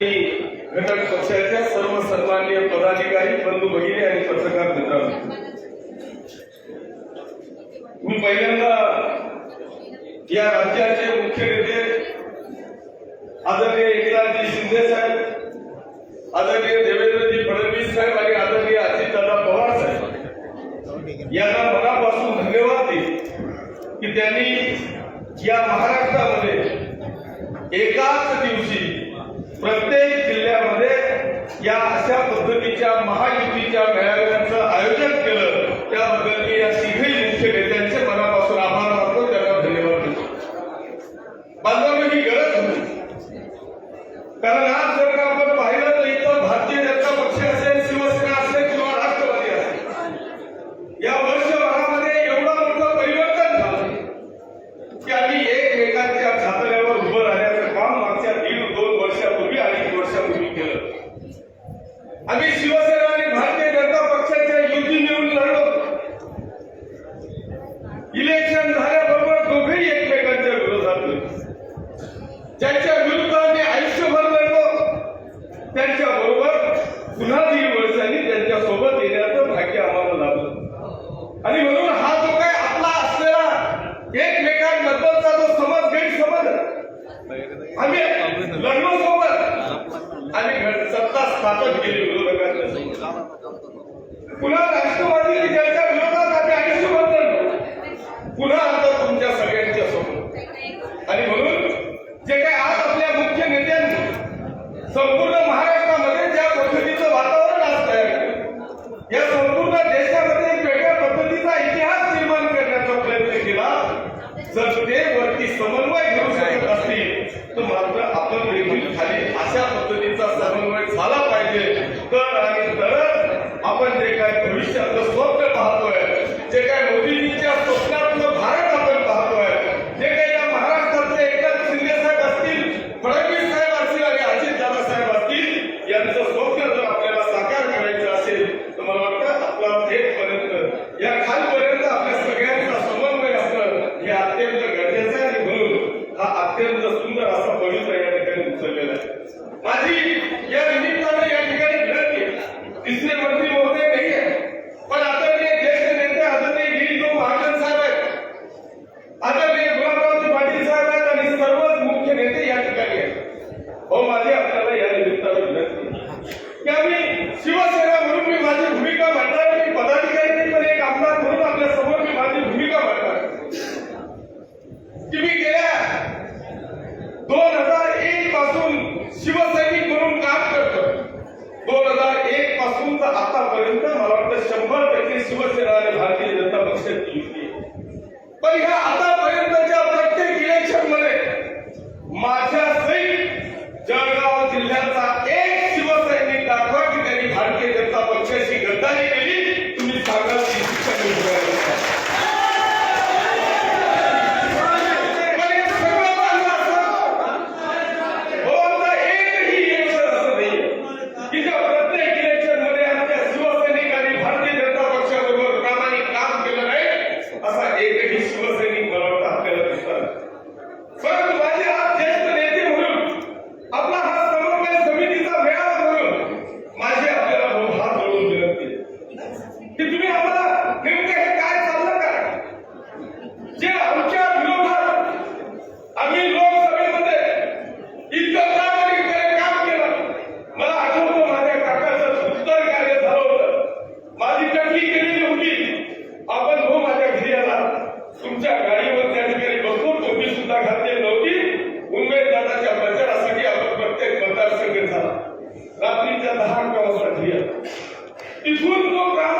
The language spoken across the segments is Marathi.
घटक पक्षाच्या सर्व सन्मान्य पदाधिकारी बंधू भगिनी आणि पत्रकार मित्रांनो. मी पहिल्यांदा या राज्याचे मुख्य नेते आदरणीय एकनाथजी शिंदे साहेब आदरणीय देवेंद्रजी फडणवीस साहेब आणि आदरणीय अजितदादा पवार साहेब यांना मनापासून धन्यवाद देईल की त्यांनी या महाराष्ट्रामध्ये एकाच दिवशी प्रत्येक जिल्ह्यामध्ये या अशा पद्धतीच्या महायुतीच्या मेळाव्यांचं आयोजन केलं. त्याबद्दल मी या पुन्हा दीड वर्षांनी त्यांच्यासोबत येण्याचं भाग्य आम्हाला लाभलं. आणि म्हणून हा जो काय आपला असलेला एकमेकांबद्दलचा जो समज गैरसमज आम्ही लग्न सोबत आम्ही सत्ता स्थापन केली विरोधकांच्या पुन्हा राष्ट्रवादी त्यांच्या विरोधात आम्ही आणि सोबत पुन्हा आता तुमच्या सगळ्यांच्या सोबत. आणि म्हणून जे काय आज आपल्या मुख्य नेत्यांनी संपूर्ण तेव्हापासून तर आतापर्यंत मला वाटतं शंभर टक्के शिवसेना आणि भारतीय जनता पक्षाची युती पण ह्या आतापर्यंतच्या प्रत्येक इलेक्शनमध्ये माझ्या सैनिक Jalgaon It would not run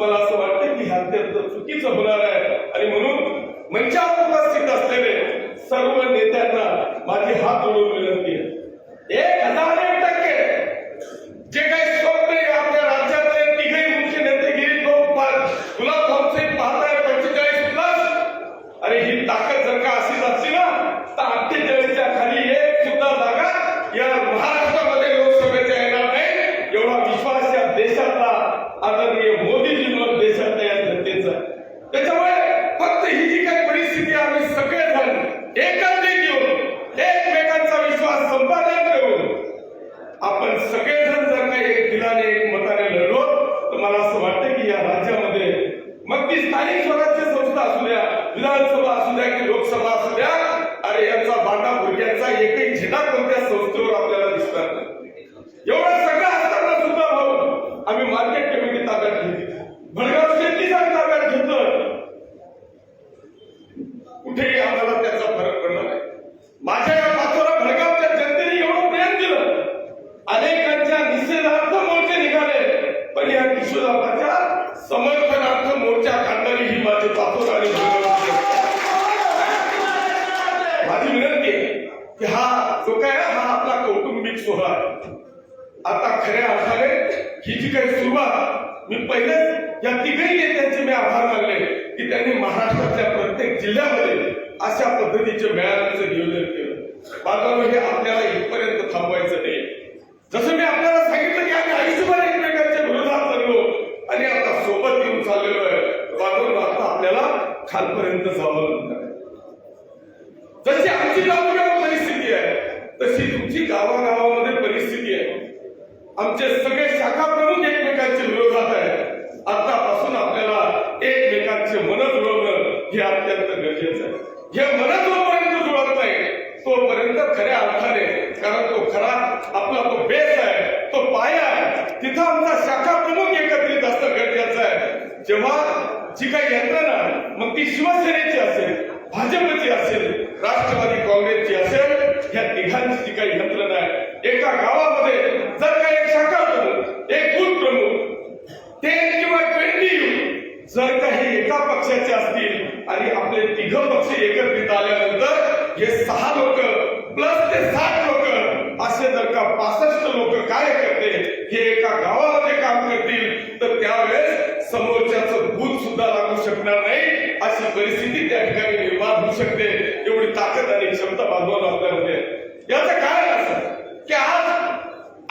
বলা আছে sus जी काही सुरुवात मी पहिलेच या तिघही नेत्यांचे मी आभार मानले की त्यांनी महाराष्ट्रातल्या प्रत्येक जिल्ह्यामध्ये अशा पद्धतीचे मेळाव्याचं नियोजन केलं. बाजारो हे आपल्याला इथपर्यंत थांबवायचं नाही. जसं मी आपल्याला सांगितलं की आम्ही आयुष्यभर एकमेकांच्या विरोधात लागलो आणि आता सोबत येऊन चाललेलो आहे बाजारो आता आपल्याला खालपर्यंत जावं लागणार जशी आमची गावगाव परिस्थिती आहे तशी तुमची गावागाव आमचे सगळे शाखा प्रमुख एकमेकांचे विरोधात आहेत. आतापासून आपल्याला एकमेकांचे मन जुळवणं हे अत्यंत गरजेचं आहे. हे मन जोपर्यंत जुळत नाही तोपर्यंत खऱ्या अर्थाने कारण तो खरा आपला तो बेस आहे. आपले पक्ष एकत्रित आल्यानंतर हे सहा लोक प्लस ते सात लोक असे जर का पासष्ट लोक काय करते हे एका गावामध्ये काम करतील तर त्यावेळेस समोरच्याचं भूत सुद्धा लागू शकणार नाही. अशी परिस्थिती त्या ठिकाणी निर्माण होऊ शकते. एवढी ताकद आणि क्षमता बांधवांना आपल्यामध्ये याचं कारण असं की आज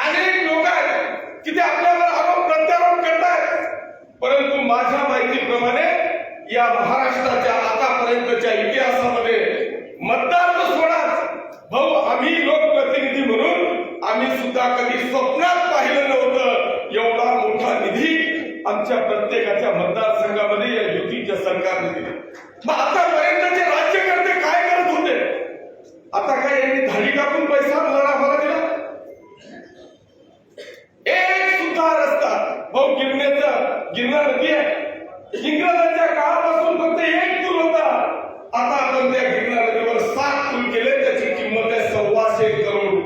अनेक लोक आहेत की ते आपल्यावर आरोप प्रत्यारोप करतात परंतु माझ्या माहितीप्रमाणे या महाराष्ट्राच्या आतापर्यंतच्या इतिहासामध्ये मतदार तर सोडाच. भाऊ आम्ही लोकप्रतिनिधी म्हणून आम्ही सुद्धा कधी स्वप्नात पाहिलं नव्हतं. एवढा मोठा निधी आमच्या प्रत्येकाच्या मतदारसंघामध्ये या युतीच्या सरकारने दिला. मग आतापर्यंतचे राज्यकर्ते काय करत होते? आता काय यांनी धाडी टाकून पैसा मला दिला? एक सुद्धा रस्ता. भाऊ गिरण्याचा गिरणार नदी आहे. इंग्रजांच्या काळापासून फक्त एक चूल होता. आता आपण त्या गिरणार सात चूल केले. त्याची किंमत आहे सव्वाशे करोड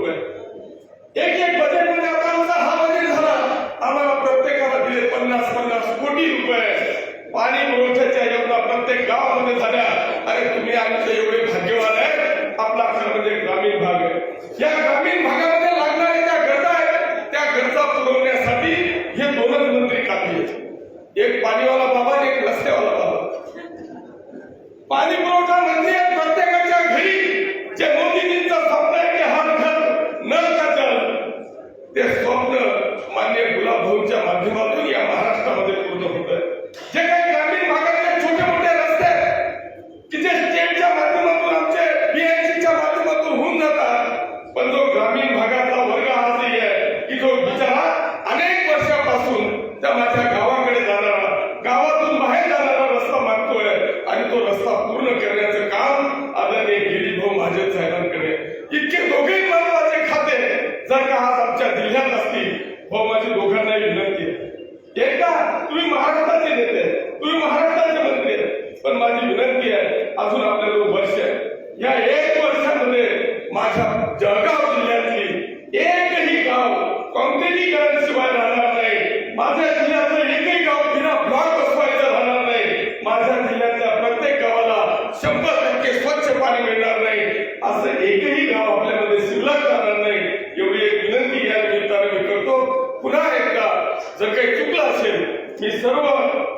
सर्व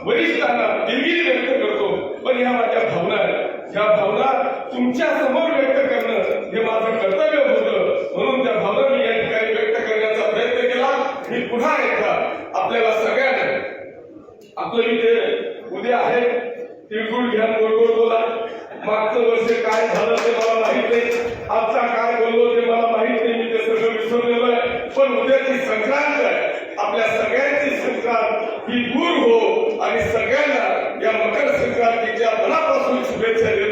वरिष्ठांना दिलगिरी व्यक्त करतो. पण या माझ्या भावना आहेत. या भावना तुमच्यासमोर व्यक्त करणं हे माझं कर्तव्य होतं. म्हणून त्या भावना मी या ठिकाणी व्यक्त करण्याचा प्रयत्न केला. मी पुन्हा एकदा आपल्याला सगळ्यांना आपलं इथे उद्या आहे. तिळगुळ घ्या गोड बोला. मागचं वर्ष काय झालं ते मला माहीत नाही. आजचा काय बोललो ते मला माहीत नाही. मी ते सगळं विसरलेलो आहे. पण उद्याची संक्रांत आहे. आपल्या सगळ्यांची संक्रांत Thank you.